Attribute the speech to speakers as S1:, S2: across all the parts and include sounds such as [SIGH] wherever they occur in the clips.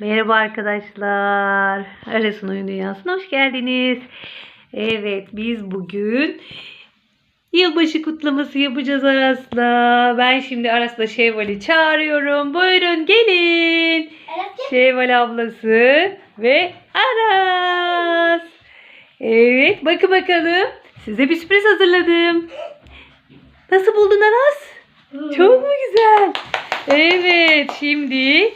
S1: Merhaba arkadaşlar. Aras'ın oyun dünyasına hoş geldiniz. Evet biz bugün yılbaşı kutlaması yapacağız Aras'la. Ben şimdi Aras'la Şevval'i çağırıyorum. Buyurun gelin. Şevval ablası ve Aras. Evet bakın bakalım. Size bir sürpriz hazırladım. Nasıl buldun Aras? Çok mu güzel? Evet şimdi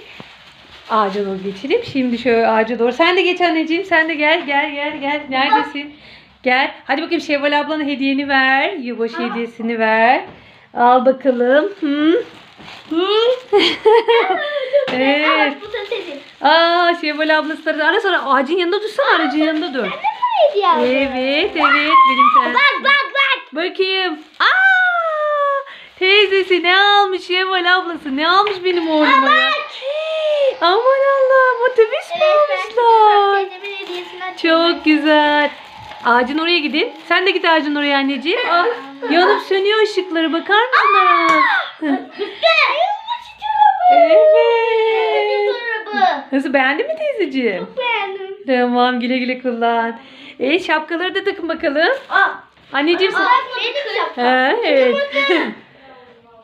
S1: ağaca doğru geçelim. Şimdi şöyle ağaca doğru. Sen de geç anneciğim. Sen de gel gel gel gel. Neredesin? Gel. Hadi bakayım Şevval ablana hediyeni ver. Yılbaşı hediyesini ver. Al bakalım. Hı? Hı? evet.
S2: Bu da senin.
S1: Aa Şevval ablası da ara sonra ağacın yanında dursana aracın yanında dur.
S2: Hayır ya.
S1: Evet evet benim prensesim.
S2: Bak bak bak.
S1: Bakayım. Aa! Teyzesi ne almış Şevval ablası ne almış benim oğluma ya. Hii, Aman Allah'ım otobüs mü almışlar? Çok güzel. Ağacın oraya gidin. Sen de git ağacın oraya anneciğim. Ah, [LAUGHS] yanıp sönüyor ışıkları bakar mısınız? [LAUGHS] Evet. Nasıl beğendin mi teyzeciğim?
S2: Beğendim.
S1: Tamam güle güle kullan. E şapkaları da takın bakalım.
S2: Aa.
S1: Anneciğim sen...
S2: Aa, benim şapkam.
S1: Ha, evet. [LAUGHS]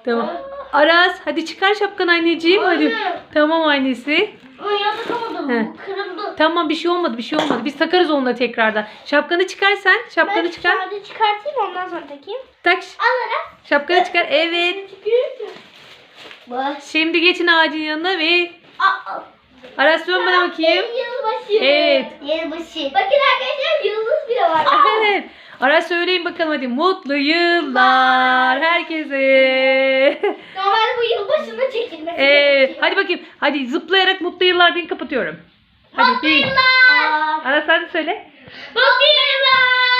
S1: tamam. Aras hadi çıkar şapkanı anneciğim hadi.
S2: Anne.
S1: Tamam annesi.
S2: Ay.
S1: He.
S2: Bu Kırıldı.
S1: Tamam bir şey olmadı bir şey olmadı. Biz takarız onunla tekrardan. Şapkanı çıkar sen. Şapkanı
S2: Ben
S1: çıkar.
S2: kağıdı çıkartayım ondan sonra takayım.
S1: Tak.
S2: Alarak.
S1: Şapkanı çıkar. Evet. Şimdi geçin ağacın yanına ve
S2: Aa.
S1: Aras dön bana bakayım.
S2: Yılbaşı.
S1: Evet.
S2: Yılbaşı. Bakın arkadaşlar yıldız bile var. [LAUGHS]
S1: Evet. Aras söyleyin bakalım hadi. Mutlu yıllar herkese. [LAUGHS]
S2: Yılbaşında çekilmesi
S1: Evet.
S2: gerekiyor.
S1: Hadi bakayım. Hadi zıplayarak mutlu yıllar deyin kapatıyorum. Hadi
S2: Mutlu
S1: bir.
S2: yıllar.
S1: Aras sen de söyle.
S2: Mutlu yıllar.